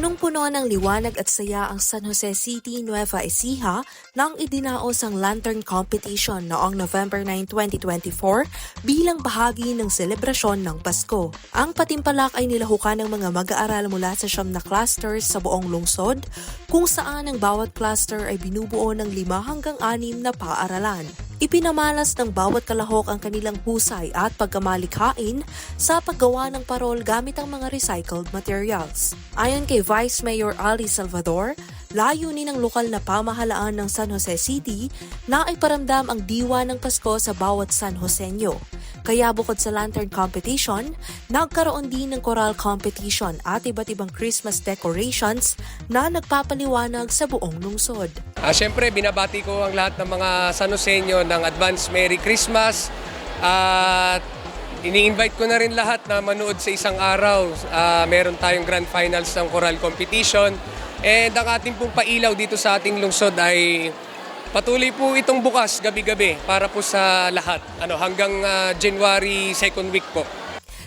Punong-puno ng liwanag at saya ang San Jose City, Nueva Ecija nang idinaos ang Lantern Competition noong November 9, 2024 bilang bahagi ng selebrasyon ng Pasko. Ang patimpalak ay nilahukan ng mga mag-aaral mula sa siyam na clusters sa buong lungsod kung saan ang bawat cluster ay binubuo ng lima hanggang anim na paaralan. Ipinamalas ng bawat kalahok ang kanilang husay at pagkamalikhain sa paggawa ng parol gamit ang mga recycled materials. Ayon kay Vice Mayor Ali Salvador, layunin ng lokal na pamahalaan ng San Jose City na iparamdam ang diwa ng Pasko sa bawat San Joseño. Kaya bukod sa lantern competition, nagkaroon din ng choral competition at iba't ibang Christmas decorations na nagpapaliwanag sa buong lungsod. Ah, Siyempre, binabati ko ang lahat ng mga San ng Advance Merry Christmas. At ini-invite ko na rin lahat na manood sa isang araw. Ah, meron tayong grand finals ng choral competition. And ang ating pong pailaw dito sa ating lungsod ay patuloy po itong bukas gabi-gabi para po sa lahat. Ano, hanggang ah, January 2nd week po.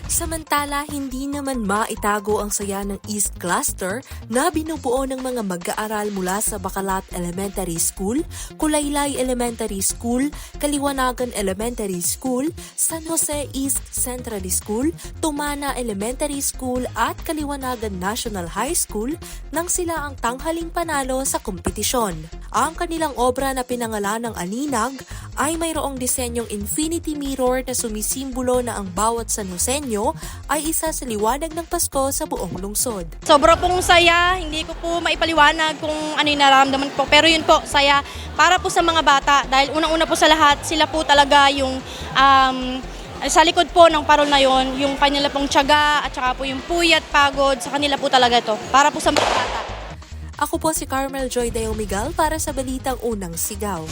Samantala, hindi naman maitago ang saya ng East Cluster na binubuo ng mga mag-aaral mula sa Bacalat Elementary School, Kulaylay Elementary School, Kaliwanagan Elementary School, San Jose East Central School, Tumana Elementary School at Kaliwanagan National High School nang sila ang tanghaling panalo sa kompetisyon. Ang kanilang obra na pinangalan ng Aninag ay mayroong disenyong infinity mirror na sumisimbolo na ang bawat San Joseño ay isa sa liwanag ng Pasko sa buong lungsod. Sobra pong saya, hindi ko po maipaliwanag kung ano yung nararamdaman po. Pero yun po, saya para po sa mga bata. Dahil unang-una po sa lahat, sila po talaga yung um, sa likod po ng parol na yon, yung kanila pong tiyaga at saka po yung puyat, pagod, sa kanila po talaga to. Para po sa mga bata. Ako po si Carmel Joy Deo Miguel para sa Balitang Unang Sigaw.